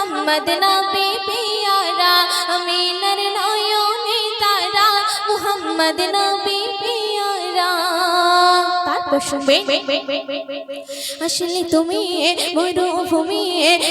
মোহাম্মদ নবী পিয়ারা, আমিনার নয়নে তারা, মোহাম্মদ নবী পিয়ারা। আসলে তুমি মরুভূমি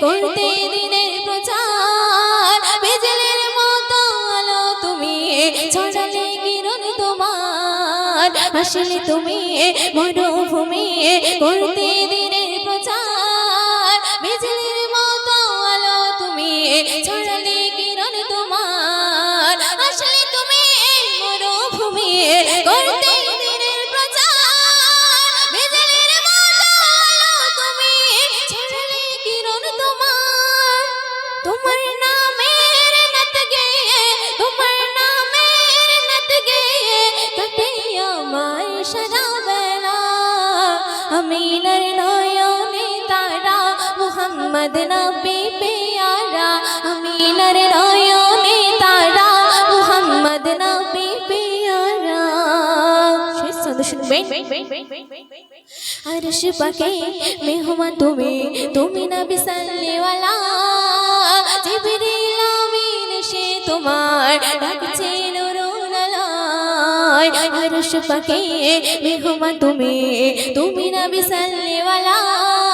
করতে দিনের প্রচার। বিজলের মতো আলো তুমি ছড়ালে কিরণ তোমার। আসলে তুমি মরুভূমি করতে দিনের প্রচার। বিজলের ছড়ালে কিরণ তোমার? আসলে তুমি মরুভূমি করতে তোমার নামের নাত গেয়ে তোমার। নামের নাত গেয়ে কাটে আমার সারা বেলা আমিনার নয়নে তারা মুহাম্মদ নবী পেয়ারা আমিনার নয়নে তারা মুহাম্মদ নবী পেয়ারা। শেষ ছন্দ শুনবেন। আরশ পাকে মেহমান তুমি তুমি না বিসাল্লিওয়ালা জিবরিল আমিন সে তোমার ডাকছে আরশ পাকে মেহমান তুমি তুমি না বিসাল্লিওয়ালা জিবরিল আমিন সে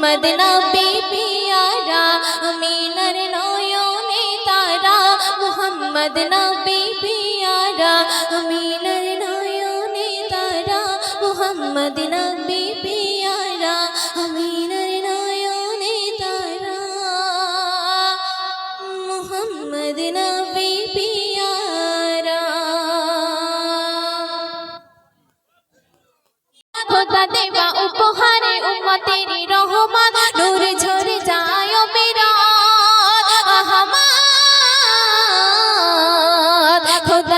মুহাম্মদ নবী পিয়ারা আমিনার নয়নে তারা, মুহাম্মদ নবী পিয়ারা আমিনার নয়নে তারা, মুহাম্মদ নবী পিয়ারা আমিনার নয়নে তারা, মুহাম্মদ নবী পিয়ারা। খোদা দেবা উপহারে উম্মতেরি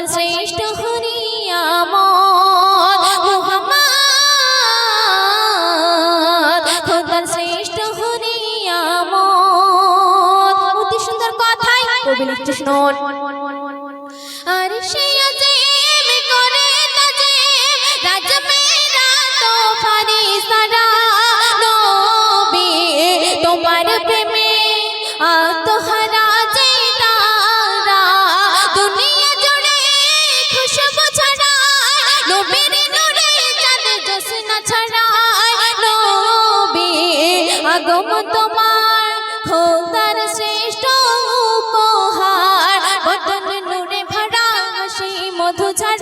শ্রেষ্ঠ হরিয়ামত মোহাম্মদ শ্রেষ্ঠ হরিয়ামত অতি সুন্দর কথাই কবি লিখছে শুনুন আর সে হাসি মধু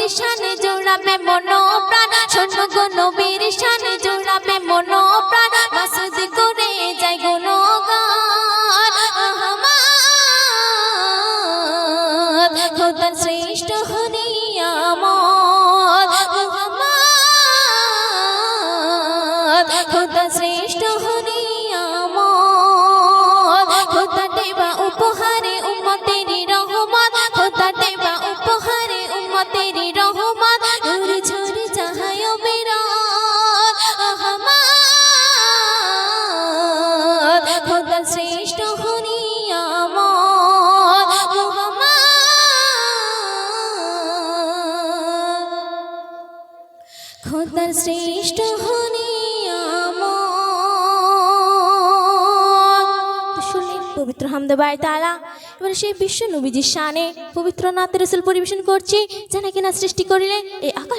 নবীর শান জোড়াবে মন প্রাণ শোনো গো নবীর শান জোড়াবে মন প্রাণ মাসুদ করে যাই গো শ্রেষ্ঠ শ্রেষ্ঠ হরি উম্মতেরি রহমত। নূর ঝরে বিরাট আহমদ, খোদা শ্রেষ্ঠ মোহাম্মদ খোদার শ্রেষ্ঠ হনি শুনলেন পবিত্র হামদাবাই তালা এবার সেই বিশ্ব নবীজির শানে পবিত্র নাথ রসুল পরিবেশন করছে যেন কিনা সৃষ্টি করিলেন এই আকাশ